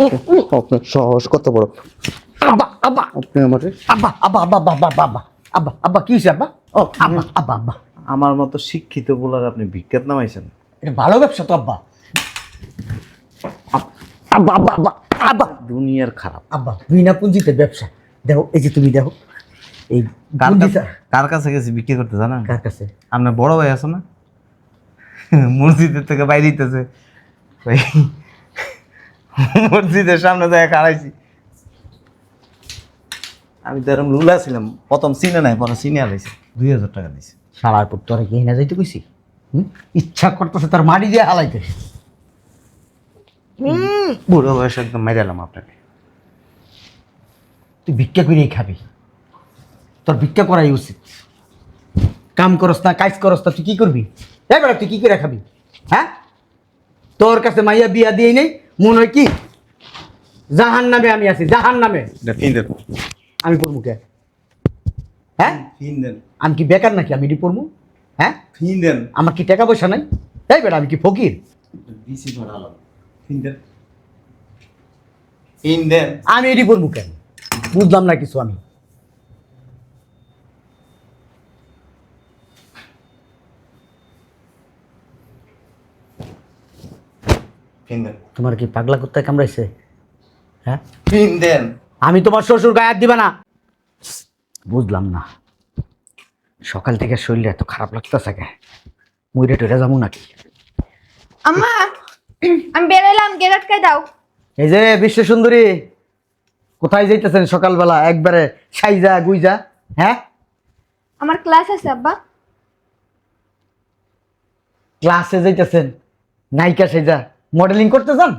আপনার সাহস কত বড় আব্বা আব্বা আপনি আমার আব্বা আব্বা আব্বা আব্বা আব্বা আব্বা আব্বা আব্বা আব্বা কি হয়েছে আব্বা ও আব্বা আব্বা আব্বা আমার মতো শিক্ষিত বলার আপনি বিখ্যাত নামাইছেন এটা ভালো ব্যবসা তো আব্বা আব- আব্বা আব্বা আব্বা আব্বা দুনিয়ার খারাপ আব্বা বিনা পুঁজিতে ব্যবসা দেখো এই যে তুমি দেখো এই কার কাছে গেছি বিক্রি করতে জানেন কার কাছে আপনার বড় ভাই আছে না মসজিদের থেকে বাইরে দিতেছে ওই মসজিদের সামনে যায় খাড়াইছি। আমি তো এরকম লুলা ছিলাম প্রথম চিনে নাই পরে চিনে আলাইছি দুই হাজার টাকা দিছি। শালার পর তোরা কি না যাইতে কইছি? ইচ্ছা করতেছে তার মাটি দিয়ে হালাইতে। বুড়ো বয়স একদম মেরালাম আপনাকে। তুই ভিক্ষা করেই খাবি। তোর ভিক্ষা করাই উচিত। কাম করস না কাজ করস না তুই কি করবি? এবার তুই কি করে খাবি? হ্যাঁ? তোর কাছে মাইয়া বিয়া দিয়ে নেই মনে হয় কি জাহান নামে আমি আছি জাহান নামে আমি পড়ব কে? হ্যাঁ? আমি কি বেকার নাকি? আমি এটি পড়ব? হ্যাঁ? আমার কি টাকা পয়সা নাই? তাই বেটা আমি কি ফকির? আমি এটি পড়ব কেন বুঝলাম না কিছু আমি। তোমার কি পাগলা কুত্তায় কামড়াইছে? হ্যাঁ? ফিন দেন। আমি তোমার শ্বশুর গায়ে হাত দিবা না। বুঝলাম না। সকাল থেকে শরীর এত খারাপ লাগতেছে কে মুইরে টুরে যাব নাকি? আম্মা আমি বেরোলাম গেট আটকায় দাও। এই যে বিশ্ব সুন্দরী কোথায় যাইতেছেন সকালবেলা? একবারে সাইজা গুইজা হ্যাঁ? আমার ক্লাস আছে আব্বা। ক্লাসে যাইতেছেন? নায়িকা সেজা মডেলিং করতে যান?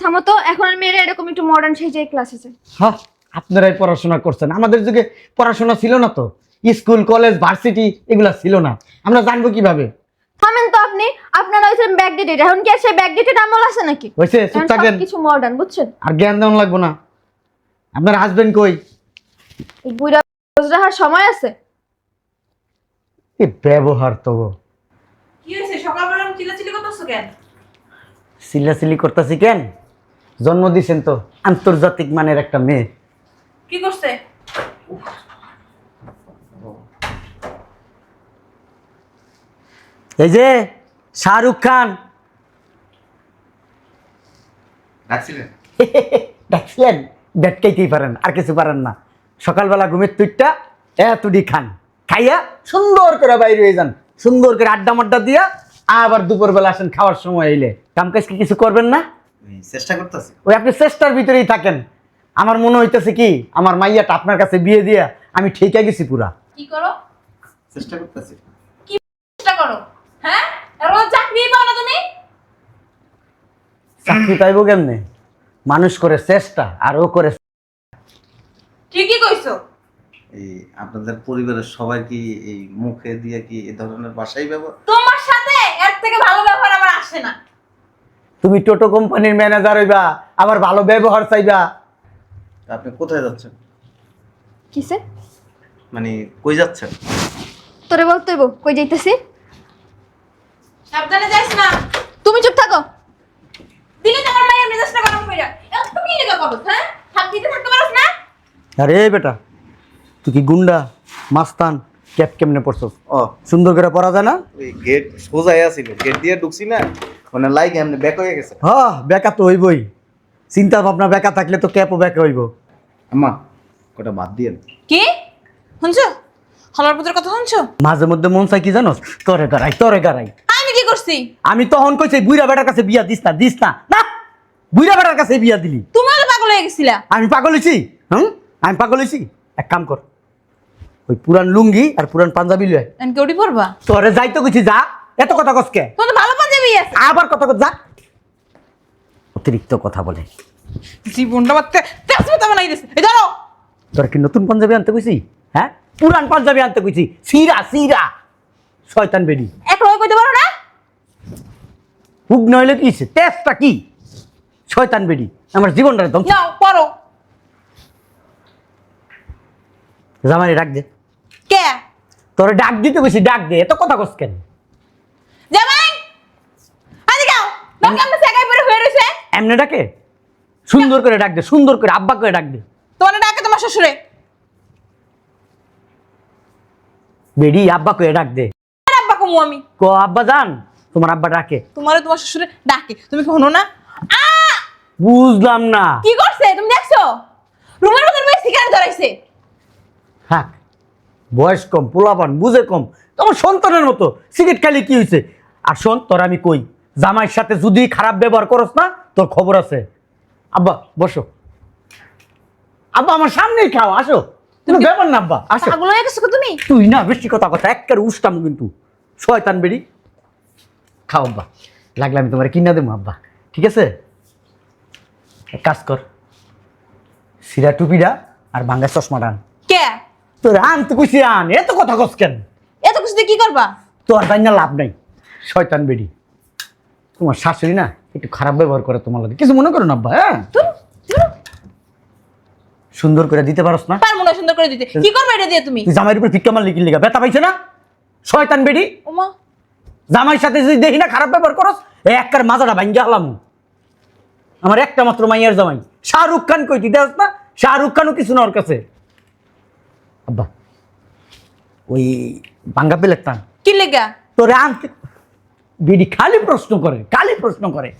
থামো তো এখন মেয়েরা এরকম একটু মডার্ন সেজে ক্লাস আছে। হ্যাঁ আপনারাই পড়াশোনা করছেন। আমাদের যুগে পড়াশোনা ছিল না তো। স্কুল কলেজ ভার্সিটি এগুলা ছিল না। আমরা জানব কীভাবে? থামেন তো আপনি আপনারা হয়েছেন ব্যাক ডেটেড এখন কি আর সেই ব্যাক ডেটেড আমল আছে নাকি? হয়েছে চুপ থাকেন। কিছু মডার্ন বুঝছেন? আর জ্ঞান দেওয়ান লাগবো না। আপনার হাজবেন্ড কই? এই বুড়া রোজ রাখার সময় আছে? কি ব্যবহার তো। গো কি হয়েছে? সকালবেলা চিল্লাচিল্লি করতেছো কেন? সিল্লাসিল্লি করতেছি কেন? জন্ম দিছেন তো আন্তর্জাতিক মানের একটা মেয়ে। কি করছে? এই যে শাহরুখ খান। দেখছিলেন বেটকাইতেই পারেন আর কিছু পারেন না। সকালবেলা ঘুমের তুইটা এতডি খান। খাইয়া সুন্দর করে বাইরে হয়ে যান। সুন্দর করে আড্ডা মাড্ডা দিয়া আবার দুপুরবেলা আসেন খাওয়ার সময় এলে কাম কাজ কি কিছু করবেন না? চেষ্টা করতেছি। ওই আপনি চেষ্টার ভিতরেই থাকেন। আমার মনে হইতেছে কি আমার মাইয়াটা আপনার কাছে বিয়ে দিয়া আমি ঠিকা গেছি পুরা। কি করো? চেষ্টা করতেছি। চেষ্টা করো? হ্যাঁ? রোজ চাকরি পাও না তুমি? চাকরি পাইব কেমনে? মানুষ করে চেষ্টা আর ও করে ঠিকই কইছো। এই আপনাদের পরিবারের সবাই কি এই মুখে দিয়ে কি এই ধরনের ভাষাই ব্যবহার তোমার সাথে এর থেকে ভালো ব্যবহার আমার আসে না। তুমি টোটো কোম্পানির ম্যানেজার হইবা আবার ভালো ব্যবহার চাইবা। আপনি কোথায় যাচ্ছেন? কিসে? মানে কই যাচ্ছেন? তোরে বলতে হইব কই যাইতেছি? সাবধানে যাইস না। তুমি চুপ থাকো। দিলে তোমার মায়ের মেজাজটা গরম কইরা। এখন তুমি লেগে করো হ্যাঁ? হাত দিতে থাকতে পারোস না? আরে বেটা তুই কি গুন্ডা? মাস্তান? ক্যাপ কেমনে পড়ছো ও। সুন্দর করে পড়া যায় না? ওই গেট সোজাই আছিল গেট দিয়ে ঢুকছি না মানে লাইক এমনি ব্যাক হয়ে গেছে। হ্যাঁ বেকা তো হইবই। চিন্তা ভাবনা বেকা থাকলে তো ক্যাপও বেকা হইব। আম্মা কটা বাদ দিয়ে কি? শুনছো? হলার পুত্রের কথা শুনছো? মাঝে মধ্যে মন চাই কি জানোস? তরে গারাই তরে গারাই আমি কি করছি? আমি তখন কইছি বুইরা বেটার কাছে বিয়া দিস না দিস না। না বুইরা বেটার কাছে বিয়া দিলি। তুমি আগে পাগল হয়ে গেছিলা? আমি পাগল হইছি হুম? আমি পাগল হইছি? এক কাম কর। ওই পুরান লুঙ্গি আর পুরান পাঞ্জাবি লয়। আমি কি ওটি পড়বা তোরে যাইতো কিছু যা। এত কথা কসকে তোমার তো ভালো পাঞ্জাবি আছে। আবার কথা কস যা। অতিরিক্ত কথা বলে। জীবনটা বাচ্চা তেজপাতা বানাই দিছে। এই ধরো। তোর কি নতুন পাঞ্জাবি আনতে কইছি? হ্যাঁ? পুরান পাঞ্জাবি আনতে কইছি। সিরা সিরা। শয়তান বেডি। এক রকম কইতে পারো না? হুক নইলে কি? তেজটা কি? শয়তান বেডি। আমার জীবনটা ধ্বংস। নাও পড়ো জামাই ডাক দে। কে? তোরে ডাক দিতে কইছি ডাক দে। এত কথা কস কেন? জামাই! আদি গাও দরকার আমরা সেগাই পরে হয়ে রইছে? এমনি ডাকে? সুন্দর করে ডাক দে সুন্দর করে আব্বা করে ডাক দে। তোমার ডাকে তোমার শ্বশুরে। বেডি আব্বা করে ডাক দে। আব্বা কমু আমি। ক আব্বা জান তোমার আব্বা ডাকে। তোমারও তোমার শ্বশুরে ডাকে। তুমি কি হনো না! বুঝলাম না। কি করছে? তুমি দেখছ? রুমের মধ্যে মেয়ে সিগারেট ধরাইছে। থাক। বয়স কম পোলাপান বুঝে কম তোমার সন্তানের মতো। সিগারেট খালি কি হয়েছে আর শোন তোর আমি কই জামাইয়ের সাথে যদি খারাপ ব্যবহার করস না তোর খবর আছে। আব্বা বসো। আব্বা আমার সামনেই খাও আসো। তুমি ব্যাপার না আব্বা আসো। পাগল হয়ে গেছো তুমি? তুই না বেশি কথা কথা একের উষ্টাম কিন্তু। শয়তান বেরি খাও আব্বা। লাগলে আমি তোমার কিনা দেবো আব্বা। ঠিক আছে? এক কাজ কর। সিরা টুপিটা আর ভাঙ্গা চশমাটা আন কে তোর আন তো আন এত কথা কস কেন? এত কিছু দিয়ে কি করবা? তোর তাই না লাভ নাই। শয়তান বেডি। তোমার শাশুড়ি না একটু খারাপ ব্যবহার করে তোমার লাগে। কিছু মনে করো না আব্বা হ্যাঁ। সুন্দর করে দিতে পারস না? হয় সুন্দর করে দিতে। কি করবে এটা দিয়ে তুমি? তুই জামাইয়ের উপর ভিক্ষা মারলি কি লিগা। ব্যথা পাইছে না? শয়তান বেডি। ওমা। জামাইয়ের সাথে যদি দেখি না খারাপ ব্যবহার করস এই একটার মাথাটা ভাঙ্গা হলাম আমার একটা মাত্র মাইয়ার জামাই। শাহরুখ খান কই তুই দেখস না? শাহরুখ খানও কিছু না ওর কাছে। আব্বা ওই ভাঙ্গা পেলে টান। কি লেগা? তোরে আনতে বিডি খালি প্রশ্ন করে খালি প্রশ্ন করে।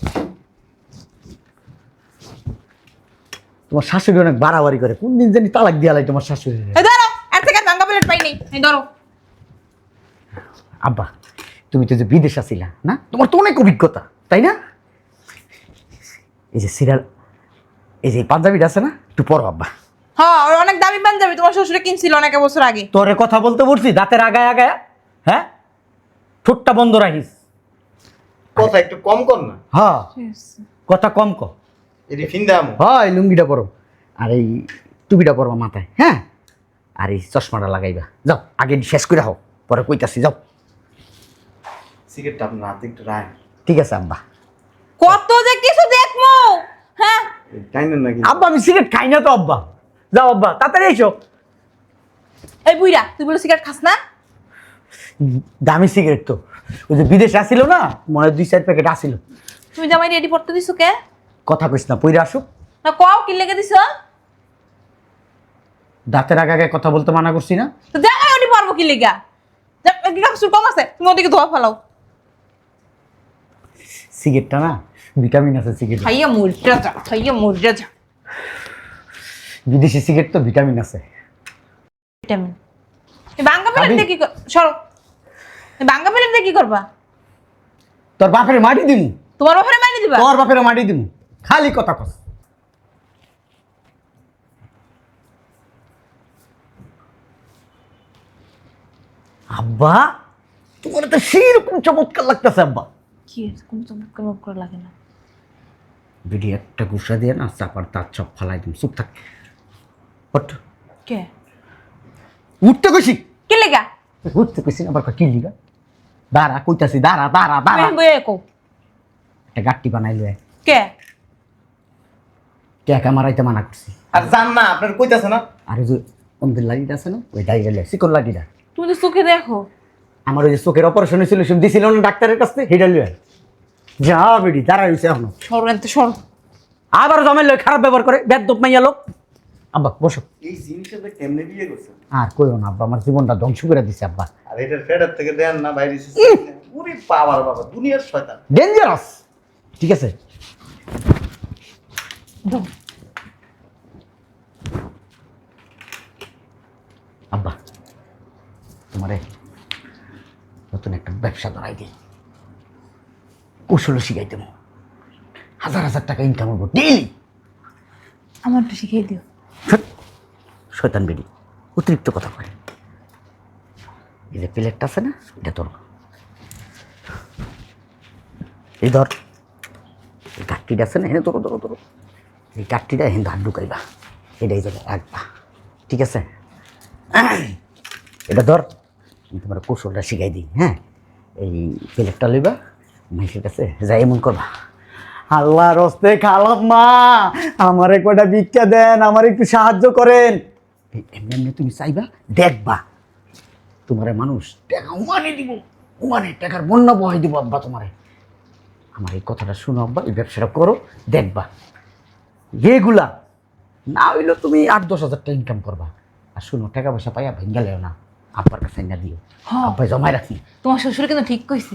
তোমার শাশুড়ি অনেক বাড়াবাড়ি করে কোন দিন জানি তালাক দিয়া তোমার শাশুড়ি ধরো এর থেকে ভাঙ্গা প্লেট পাই নাই এই ধরো। আব্বা তুমি তো যে বিদেশ আছিলা না? তোমার তো অনেক অভিজ্ঞতা তাই না? এই যে সিরিয়াল এই যে পাঞ্জাবিটা আছে না একটু পড়ো আব্বা। হ্যাঁ ওর অনেক দামি পাঞ্জাবি তোমার শ্বশুরে কিনছিল অনেক বছর আগে। তোরে কথা বলতে বলছি দাঁতের আগায় আগায় হ্যাঁ? ঠোঁটটা বন্ধ রাখিস। কথা একটু কম কর না। হ্যাঁ কথা কম ক এটি ফিন্দা আমো। হয় এই লুঙ্গিটা পরো। আর এই টুপিটা পরবা মাথায় হ্যাঁ? আর এই চশমাটা লাগাইবা। যাও আগে শেষ করে হও পরে কইতাছি যাও। সিগারেটটা আপনার হাতে একটু রাখ ঠিক আছে আব্বা। কত যে কিছু দেখমু হ্যাঁ? নাকি? আব্বা আমি সিগারেট খাই না তো আব্বা। যাও আব্বা তাড়াতাড়ি এসো। এই বুইরা তুই বলে সিগারেট খাস না? দামি সিগারেট তো। ওই যে বিদেশে আসিল না মনে দুই চার প্যাকেট আসিল। তুমি জামাই রেডি পড়তে দিছো কে? কথা কইস না পইরা আসুক। না কও কি লেগে দিছো? দাঁতের আগে আগে কথা বলতে মানা করছি না। তো জামাই ওটি পারব কি লেগা? যা- কি কাপড় কম আছে? তুমি ওদিকে ধোয়া ফেলাও। সিগারেটটা না ভিটামিন আছে সিগারেট খাইয়া মুরজা যা খাইয়া মুরজা যা। বিদেশি সিগারেট তো ভিটামিন আছে। ভিটামিন। বাঙ্গা দিয়ে কি সরো। বাঙ্গা দিয়ে কি করবা? তোর বাপের মাটি দিমু। তোমার বাপরে মাইনে দিবা? তোর বাপের মাটি দিমু। খালি কথা কস। আব্বা তোমার তো সেরকম চমৎকার লাগতেছে আব্বা। কি কোন চমৎকার লাগে না। বিডি একটা গুসা দিয়ে না চাপার তার চপ ফালাই দিম। চুপ থাক। কে? উঠতে কইছি। কি লেগা? উঠতে কইছি আবার কি লিগা? দাঁড়া কইতাছি দাঁড়া দাঁড়া দাঁড়া। তুমি বইয়ে কও। একটা গাট্টি বানাইলো কে? ক্যাকা মারাইতে মানা করছি? আর জান না আপনার কইতাছে না? আর যে অন্ধের লাইট আছে না ওই ডাইরে লে শিকল লাঠিটা। তুমি তো চোখে দেখো। আমার ওই যে চোখের অপারেশন হয়েছিল সে দিছিল না ডাক্তারের কাছে হেডা লিয়ে যা বেডি দাঁড়া রয়েছে এখনও। সরো এনতে সরো। আবার জমের লোক খারাপ ব্যবহার করে বেদ মাইয়া লোক। আব্বা বসো। এই জিনিসটা কেমনে বিয়ে করছেন আর কইও না আব্বা আমার জীবনটা ধ্বংস করে দিছে আব্বা। আর এটার ফেডার থেকে দেন না বাইরে উরি বাবার বাবা দুনিয়ার শয়তান। ডেঞ্জারাস ঠিক আছে। আব্বা তোমারে নতুন একটা ব্যবসা ধরাই দিই। কৌশল শিখাই দেবো। হাজার হাজার টাকা ইনকাম করব ডেইলি আমার একটু শিখিয়ে দিও। শয়তান বেডি, অতিরিক্ত কথা কয়। এই যে প্লেটটা আছে না, এটা তোর এই ধর, এই কাঠটিটা আছে না এনে তোর তোর তোর এই কাঠটিটা এখানে হাত ঢুকাইবা, এটাই যাবে রাখবা ঠিক আছে? এটা ধর তোমার কৌশলটা শিখাই দিই হ্যাঁ? এই প্লেটটা লইবা মাইসের কাছে যাই এমন করবা। আল্লাহ রস্তে খালাম মা আমার কয়টা ভিক্ষা দেন আমার একটু সাহায্য করেন। এমনি এমনি তুমি চাইবা দেখবা। তোমারে মানুষ টাকা উমানে দিব উমানে টাকার বন্যা বহাই দিব আব্বা তোমারে। আমার এই কথাটা শুনো আব্বা এই ব্যবসাটা করো দেখবা। রেগুলার না হইলেও তুমি আট দশ হাজার টাকা ইনকাম করবা। আর শুনো টাকা পয়সা পাইয়া ভেঙ্গা লেও না আব্বার কাছে না দিও। হ্যাঁ। আব্বাই জমাই রাখি। তোমার শ্বশুর কিন্তু ঠিক কইছে।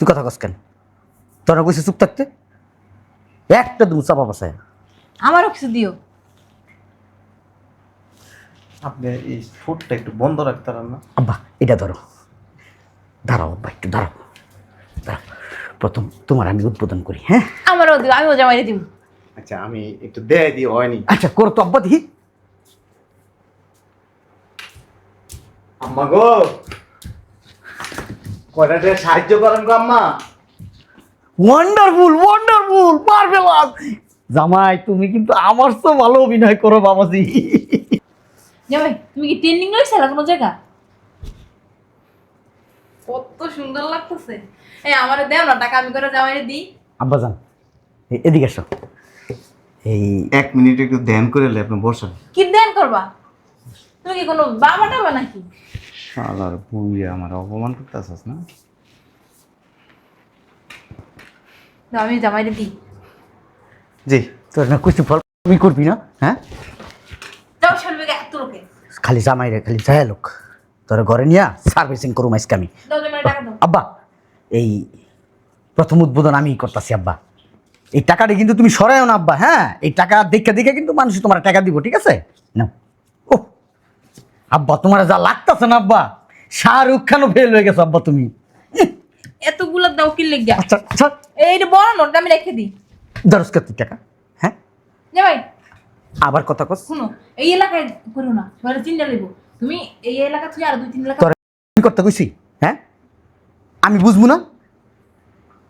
তুই কথা কস কেন? তোরা কইছে চুপ থাকতে? একটা দু চাপা পাশায় আমারও কিছু দিও। আপনি এই ফুটটা একটু বন্ধ রাখতে পারেন না? আব্বা এটা ধরো। দাঁড়াও আব্বা একটু দাঁড়াও। দাঁড়াও। প্রথম তোমার আমি উদ্বোধন করি হ্যাঁ? আমারও দিও আমিও জামাইরে দিব আচ্ছা আমি একটু দেয় দিয়ে হয়নি আচ্ছা করো তো আব্বা দেখি। আম্মা গো! কয়টা সাহায্য করেন গো আম্মা? ওয়ান্ডারফুল ওয়ান্ডারফুল মার্ভেলাস জামাই তুমি কিন্তু আমার তো ভালো অভিনয় করো বাবাজি। জামাই তুমি কি ট্রেনিং লইছিলা কোনো জায়গা? কত সুন্দর লাগতেছে। এই আমারে দেও না টাকা আমি করে জামাইরে দিই। আব্বা যান এদিকে এসো। এই এক মিনিট একটু ধ্যান করে লে আপনি বসেন। কি ধ্যান করবা? তুমি কি কোনো বাবা টাবা নাকি? শালার বুইয়া আমার অপমান করতে আসছ না দাও, আমি জামাইরে দিই জি তোর না কিছু ফল তুমি করবি না হ্যাঁ? যাও এত লোকে খালি খালি যায় লোক। তোর ঘরে নিয়া সার্ভিসিং করুম আজকে আমি। আব্বা এই প্রথম উদ্বোধন আমি করতেছি আব্বা। এই টাকাটা কিন্তু তুমি সরাইও না আব্বা হ্যাঁ? এই টাকা দেখে দেখে কিন্তু মানুষ তোমার টাকা দিব ঠিক আছে? না ও আব্বা তোমার যা লাগতেছে না আব্বা শাহরুখ খানও ফেল হয়ে গেছো আব্বা তুমি। এতগুলো দাও কি লেগে? আচ্ছা আচ্ছা। এইটা বড় নোট আমি রেখে দিই। দরজ কত টাকা। হ্যাঁ? জামাই আবার কথা কস। শুনো এই এলাকায় করো না সবাই চিন্তা লিবো তুমি এই এলাকা থেকে আর দুই তিন এলাকা তোর করতে কইছি হ্যাঁ? আমি বুঝব না?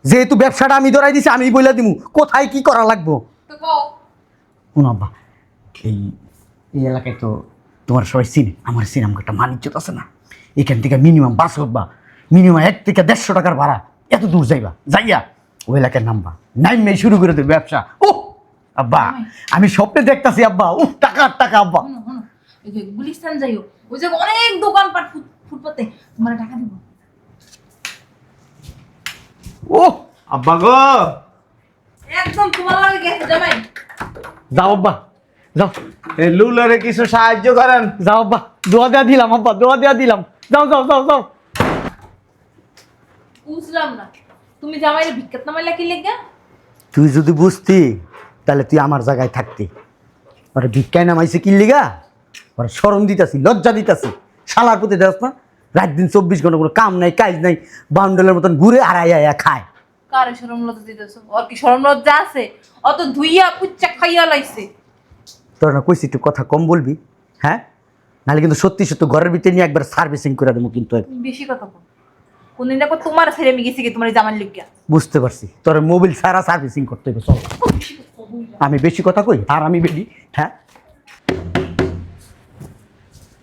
যেহেতু ব্যবসাটা আমি ধরাই দিছি আমি বইলা দিমু। কোথায় কি করা লাগবো? তো কও। শুনো আব্বা এই এই এলাকায় তো তোমার সবাই চিনে আমার চিনে আমাকে একটা মানিজ্যত আছে না? এখান থেকে মিনিমাম বাস উঠবা মিনিমাম এক থেকে দেড়শো টাকার ভাড়া। এত দূর যাইবা। যাইয়া ওই এলাকায় নামবা নাইমে শুরু করে দেবে ব্যবসা। ও আব্বা আমি স্বপ্নে দেখতাছি আব্বা। ও টাকা টাকা আব্বা। গুলিস্তান যাইও ওই যে অনেক দোকানপাট ফুটপাতে। তোমার টাকা দিব। ও আব্বা গো। একদম তোমার লাগে গেছে জামাই। যাও আব্বা। যাও। এই লুলারে কিছু সাহায্য করেন। যাও আব্বা। দোয়া দেওয়া দিলাম আব্বা। দোয়া দেওয়া দিলাম। যাও যাও যাও যাও। বুঝলাম না। তুমি জামাইরে ভিক্ষাত নামাইলা কি লেগে? তুই যদি বুঝতি তাহলে তুই আমার জায়গায় থাকতি। ওরে ভিক্ষায় নামাইছে কি লিগা? ওরে সরম দিতাছি লজ্জা দিতাছি। শালার প্রতি দেখ না রাত দিন চব্বিশ ঘণ্টা কোনো কাম নাই কাজ নাই বাউন্ডেলের মতন ঘুরে আড়াই আয়া খায়। কারে শরম লজ্জা দিতেছ? ওর কি শরম লজ্জা আছে? অত ধুইয়া পুচ্চা খাইয়া লাইছে। তোর না কইছি একটু কথা কম বলবি হ্যাঁ? নাহলে কিন্তু সত্যি সত্যি ঘরের ভিতরে নিয়ে একবার সার্ভিসিং করে দেবো কিন্তু। বেশি কথা বল কোনদিন দেখো তোমার ছেড়ে আমি গেছি কি তোমার জামার লিগা বুঝতে পারছি। তোর মোবাইল সারা সার্ভিসিং করতে হবে চল। আমি বেশি কথা কই? আর আমি বেশি হ্যাঁ?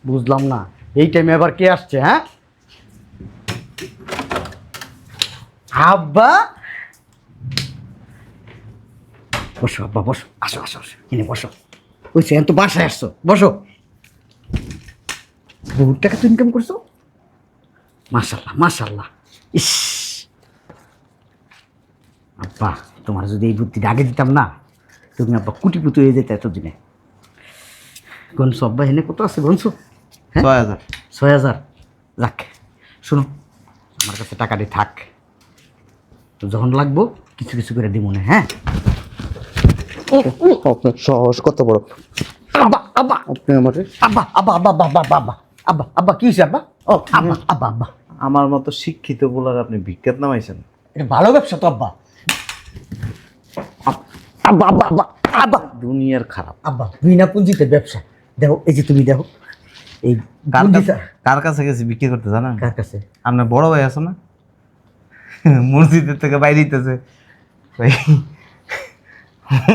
বুঝলাম না। এই টাইমে আবার কে আসছে হ্যাঁ? আব্বা! বসো আব্বা, বসো। আসো আসো আসো। এনে বসো। এখন তো বাসায় আসছো। বসো। বহুত টাকা তো ইনকাম করছ? মাশাল্লাহ মাশাল্লাহ ইস। আব্বা তোমার যদি এই বুদ্ধিটা আগে দিতাম না তুমি আব্বা কুটিপুতি হয়ে যেত এতদিনে। গনসু আব্বা এনে কত আছে গনসু হ্যাঁ? ছয় হাজার। যাক শোনো আমার কাছে টাকাটি থাক। তো যখন লাগবো কিছু কিছু করে দিব না হ্যাঁ? সহজ কত বড়। আব্বা আব্বা। আপনি আমার আব্বা আব্বা আব্বা আব্বা আব্বা আব্বা আব্বা কি হয়েছে আব্বা? ও আব্বা আব্বা আব্বা। আমার মতো শিক্ষিত বলার আপনি বিখ্যাত নামাইছেন? এটা ভালো ব্যবসা তো আব্বা। আব- আব্বা আব্বা আব্বা আব্বা। দুনিয়ার খারাপ। আব্বা বিনা পুঁজিতে ব্যবসা। দেখো এই যে তুমি দেখো এই কার কাছে গেছি বিক্রি করতে জানেন? কার কাছে? আপনার বড় ভাই আছে না? মসজিদের থেকে বাইরে দিতেছে ওই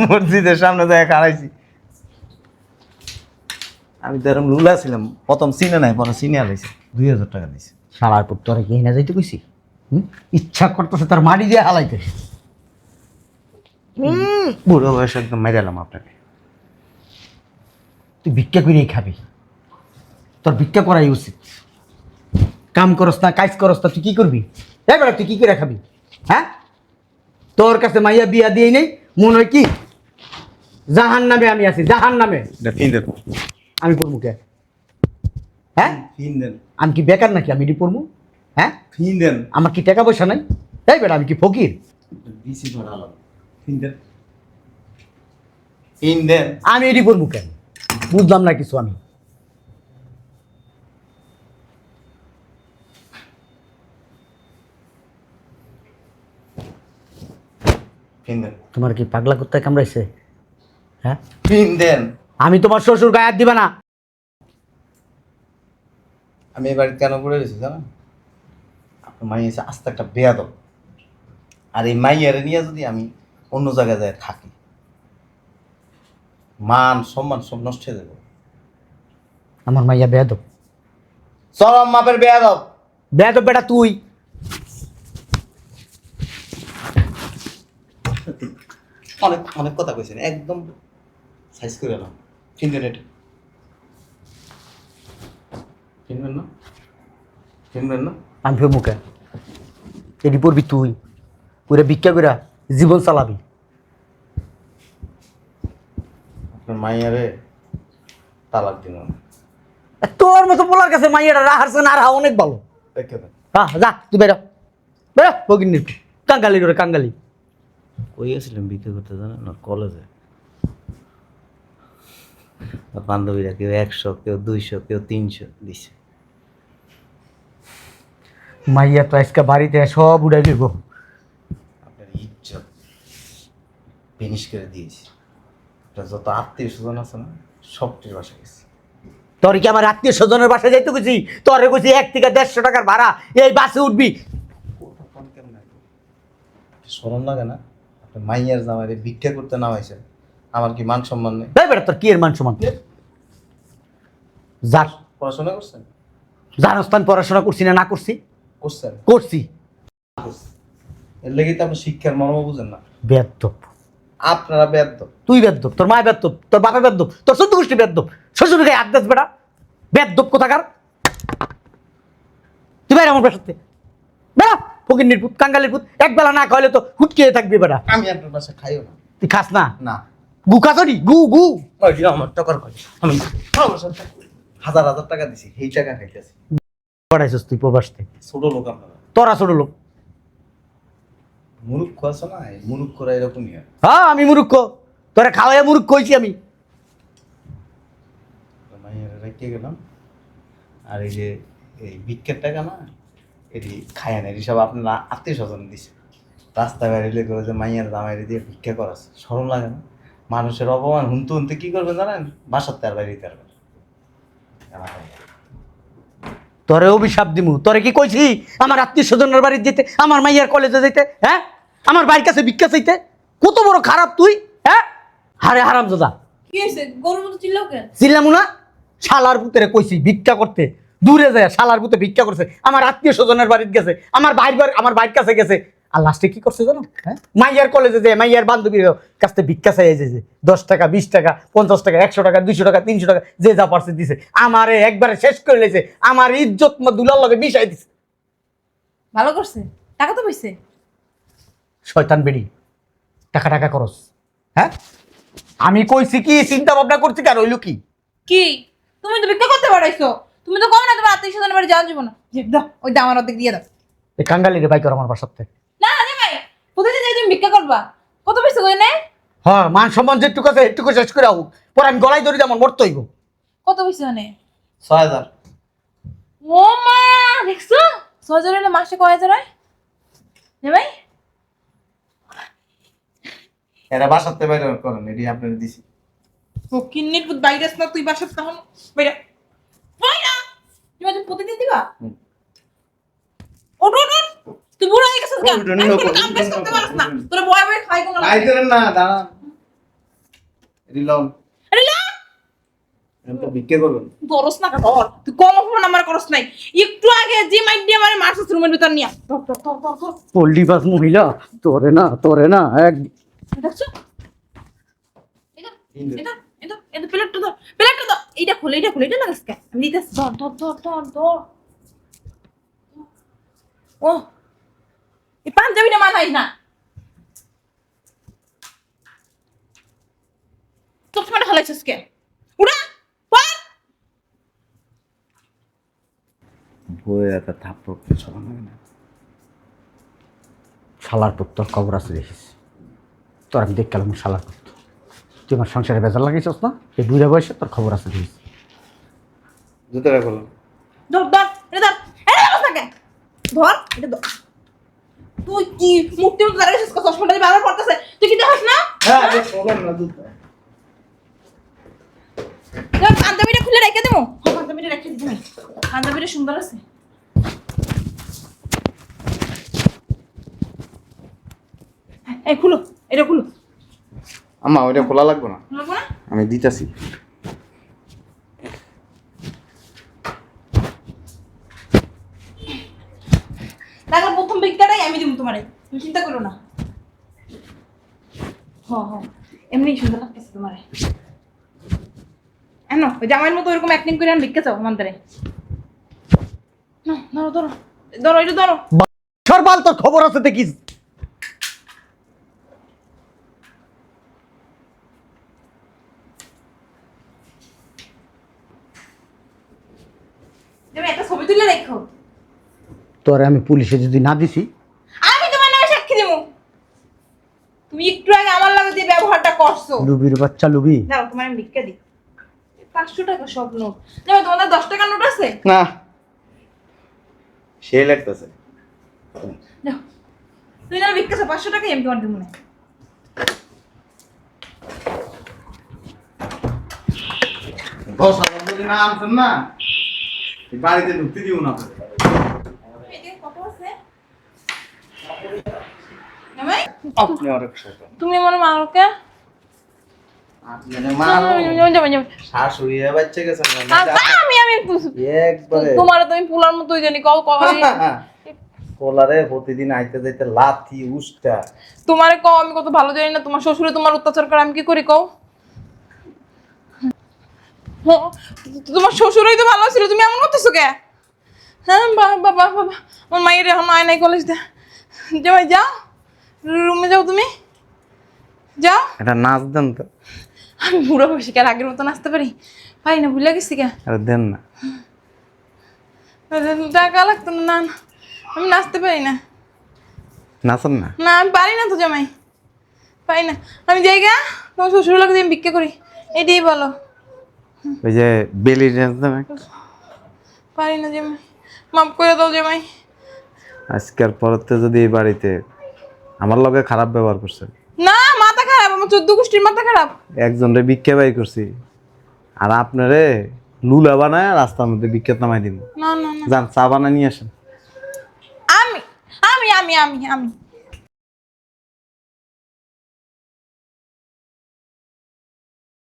মসজিদের সামনে যায় খাড়াইছি। আমি তো এরকম লুলা ছিলাম। প্রথম চিনে নাই পরে চিনে আলাইছি। দুই হাজার টাকা দিয়েছে শালার পর তোরা কি না যাইতে কইছি? হুম? ইচ্ছা করতেছে তার মাটি দিয়ে হালাইতে। বুড়ো বয়স একদম মেরালাম আপনাকে। তুই ভিক্ষা করেই খাবি। তোর ভিক্ষা করাই উচিত। কাম করস না কাজ করস না তুই কি করবি? এবার তুই কি করে খাবি? হ্যাঁ? তোর কাছে মাইয়া বিয়া দিয়ে নেই মনে হয় কি? জাহান নামে আমি আছি জাহান নামে এটা ফিন দেন। আমি পড়ব কে? হ্যাঁ? দেন। আমি কি বেকার নাকি? আমি এটি পড়ব? হ্যাঁ? ফিন দেন। আমার কি টাকা পয়সা নাই? তাই বেটা আমি কি ফকির? বিসি ধরালাম ফিন দেন। ফিন দেন। আমি এটি পড়ব কেন? বুঝলাম না কিছু আমি। ফিন দেন। তোমার কি পাগলা কুত্তায় কামড়াইছে? হ্যাঁ? ফিন দেন। আমি তোমার শ্বশুর গায়ে হাত দিবা না। আমি এবার কেন পড়ে গেছি জানেন? আপনার মাই এসে আস্তে একটা বেয়াদব। আর এই মাইয়ারে নিয়ে যদি আমি অন্য জায়গায় যায় থাকি মান সম্মান সব নষ্ট হয়ে যাবে। আমার মাইয়া বেয়াদব। চরম মাপের বেয়াদব। বেয়াদব বেটা তুই। অনেক অনেক কথা কইছেন একদম সাইজ করে এলাম এটা কিনবেন না? আমি মুখে এটি পড়বি তুই। পুরে ভিক্ষা করে জীবন চালাবি। আপনার মাইয়ারে তালাক দিন তোর মতো পোলার কাছে মাইয়াটা রাহারছে না রাহা অনেক ভালো। দেখে দেন। হ্যাঁ যা তুই বেরো। বেরো ভগিনী কাঙ্গালি করে কাঙ্গালি। কই গেছিলাম বিক্রি করতে জানেন না? কলেজে। বান্ধবীরা কেউ একশো কেউ দুইশো কেউ তিনশো দিছে। মাইয়া তো আজকে বাড়িতে সব উড়াই দিব আপনার ইজ্জত। ফিনিশ করে দিয়েছি। আপনার যত আত্মীয় স্বজন আছে না সবটির বাসা গেছে। তোর কি আমার আত্মীয় স্বজনের বাসায় যাইতে গেছি তোরে গেছি এক থেকে দেড়শো টাকার ভাড়া এই বাসে উঠবি। শরম লাগে না? আপনি মাইয়ার জামাইরে ভিক্ষা করতে নামাইছেন। আমার কি মান সম্মান নেই? তাই বেটা তোর কি এর মান সমান যার পড়াশোনা করছেন? জানস্থান পড়াশোনা করছি না না করছি। করছি এর লেগে তো আপনি শিক্ষার মর্ম বুঝেন না। বেদ্যপ আপনারা বেদ্য তুই বেদ্যপ তোর মায় বেদ্যপ তোর বাপে বেদ্যপ তোর চোদ্দ গোষ্ঠী বেদ্যপ শ্বশুর গায়ে আদাস বেটা। বেদ্যপ কোথাকার? তুই বাইরে আমার বাসাতে। বেড়া ফকির নির্পুত কাঙ্গালির পুত এক বেলা না খাইলে তো হুটকিয়ে থাকবি বেটা আমি আপনার বাসা খাইও না। তুই খাস না? না। গু খাসনি গু গু। আমার টাকার আমি। হাজার হাজার টাকা দিছি এই টাকা খাইতেছি। পড়াইছিস তুই প্রবাস থেকে? ছোট লোক আপনারা। তোরা ছোট লোক। মুরুক্ষ আছে না? মুরুক্ষরা এরকমই হয়। আমি মুরুক্ষ। তোরা খাওয়াইয়া মুরুক্ষ হয়েছি আমি। রেখে গেলাম। আর এই যে এই ভিক্ষের টাকা না এটি খায় না এটি সব আপনারা আত্মীয় স্বজন দিছে। রাস্তা বেরিয়ে করে যে মাইয়ার দামাইরে দিয়ে ভিক্ষা করাছে সরম লাগে না। মানুষের অপমান হুনতে হুনতে কি করবেন জানেন? বাসার তার বাইরে পারবেন তোরে অভিশাপ দিমু। তোরে কি কইছি? আমার আত্মীয় স্বজনের বাড়ি যেতে আমার মাইয়ার কলেজে যেতে হ্যাঁ? আমার বাড়ির কাছে ভিক্ষা চাইতে। কত বড় খারাপ তুই হ্যাঁ? হারে হারাম দাদা না? শালার পুতরে কইছি ভিক্ষা করতে। দূরে যায় শালার পুতে ভিক্ষা করছে। আমার আত্মীয় স্বজনের বাড়িতে গেছে আমার বাইর আমার বাইর কাছে গেছে। আর লাস্টে কি করছে জানো? হ্যাঁ? মাইয়ার কলেজে যায় মাইয়ার বান্ধবীর কাছ থেকে ভিক্ষা চাই যে দশ টাকা বিশ টাকা পঞ্চাশ টাকা একশো টাকা দুইশো টাকা তিনশো টাকা যে যা পারছে দিছে। আমারে একবারে শেষ করে লেছে। আমার ইজ্জত দুলার লগে মিশাই দিছে। ভালো করছে? টাকা তো পাইছে? শয়তান বেড়ি। টাকা টাকা করস হ্যাঁ? আমি কইছি কি চিন্তা ভাবনা করছি কেন হইল কি? কি? তুমি তো ভিক্ষা করতে পারাইছো তুমি তো কম না তোমার আত্মীয় স্বজনের বাড়ি যাওয়া যাব না ওই দাও আমার অর্ধেক দিয়ে দাও। এই কাঙ্গালিরে বাই কর আমার বাসার থেকে না না ভাই প্রতিদিন যাই তুমি ভিক্ষা করবা? কত পয়সা কই নেই হ্যাঁ মান সম্মান যেটুকু আছে একটুকু শেষ করে হোক পরে আমি গলায় ধরি আমার মরতে হইব। কত পয়সা ছয় হাজার। ও মা দেখছ? ছয় হাজার হলে মাসে কয় হাজার হয়? নে ভাই। এরা বাসাতে বাইরে করেন এটি আপনার দিছি। ও কিন্নির পুত বাইরে আস না তুই বাসার তখন বাইরে বাইরে তুমি আজ প্রতিদিন দিবা? ওঠ ওঠ। তুই বুড়ো হয়ে গেছিস কেন? ওঠ, ওঠ, একটু ওঠ, কাম কাজ করতে ওঠ, না। ওঠ। বয় বয় খাই কোনো নাই। করেন না দাঁড়ান এটি লন আরে তো ভিক্ষা করবেন দরস না ধর। তুই কম অপমান আমার করস নাই। একটু আগে যে মাইট দিয়ে আমার মারছিস রুমের ভিতর নিয়া ধর ধর ধর ধর ধর। পল্লী বাস মহিলা তোরে না তোরে না এক দেখছ? এটা এটা এটা এটা প্লেটটা ধর প্লেটটা ধর। এইটা খুলে এইটা খুলে এটা লাগাস কে? আমি দিতেছি। ধর ধর ধর ধর ধর। ও এই পাঞ্জাবিটা আছে দেখিস। তোর আমি দেখ আমার শালার পুত্র। তুই আমার সংসারে বেজার লাগিয়েছিস না? এই বুঝা বয়সে তোর খবর আছে দেখিস। ধর এটা ধর। তুই কি মুক্তি মুক্তি দাঁড়িয়ে শেষ বারবার পড়তেছে তুই কি দেখাস না? হ্যাঁ না পাঞ্জাবিটা খুলে রেখে দেবো। হ্যাঁ পাঞ্জাবিটা রেখে দিবি পাঞ্জাবিটা সুন্দর আছে। হ্যাঁ, এই খুলো। এটা খুলো। আম্মা ওইটা খোলা লাগবে না? লাগবো না? আমি দিতাছি লাগলে প্রথম ভিক্ষাটাই আমি দিব তোমারে তুমি চিন্তা করো না। হ হ। এমনি সুন্দর লাগতেছে তোমারে। এনো ওই জামাইয়ের মতো ওরকম অ্যাক্টিং করে আমাদের ধরো ধরো। ধরো এটা ধরো। সরবাল তোর খবর আছে দেখিস। তোরে আমি পুলিশে যদি না দিছি আমি তোমার নামে সাক্ষী দেবো তুমি একটু আগে আমার লাগে যে ব্যবহারটা করছ? লুবির বাচ্চা লুবি। দাও তোমার আমি ভিক্ষা দিই। পাঁচশো টাকা সব নোট যেমন তোমাদের দশ টাকার নোট আছে? না। সে লাগতেছে দাও। তুই না ভিক্ষা চাও পাঁচশো টাকাই আমি তোমার দেবো না। দশ হাজার যদি না আনছেন না বাড়িতে ঢুকতে দিব না আপনাকে। এদিকে কত প্রতিদিন আইতে যাইতে লাথি উষ্টা তোমারে কও আমি কত ভালো জানি না তোমার শ্বশুরে তোমার অত্যাচার করে আমি কি করি কও? হ্যাঁ, তোমার শ্বশুরই তো ভালো ছিল তুমি এমন করতেছো কে? হ্যাঁ বাবা বাবা বাবা আমার মায়ের এখন আয় নাই কলেজ দে যাই যাও। রুমে যাও তুমি। যাও। এটা নাচ দেন তো। আমি বুড়ো বসে আর আগের মতো নাচতে পারি? পারি না ভুলে গেছি কে? আরে দেন না। টাকা লাগতো না না না। আমি নাচতে পারি না। নাচেন না। না আমি পারি না তো জামাই। পারি না। আমি যাই গা তোমার শ্বশুর লাগে আমি ভিক্ষা করি। এটাই বলো। ওই যে বেলি ড্যান্স দেন পারি না জামাই। মাফ করে দাও জামাই। আজকের পরতে যদি এই বাড়িতে আমার লগে খারাপ ব্যবহার করছে না মাথা খারাপ আমার চোদ্দ গোষ্ঠীর মাথা খারাপ। একজনরে ভিক্ষা বাই করছি। আর আপনারে লুলা বানায় রাস্তার মধ্যে ভিক্ষা নামাই দিন না না না। যান চা বানায় নিয়ে আসেন। আমি আমি আমি আমি আমি।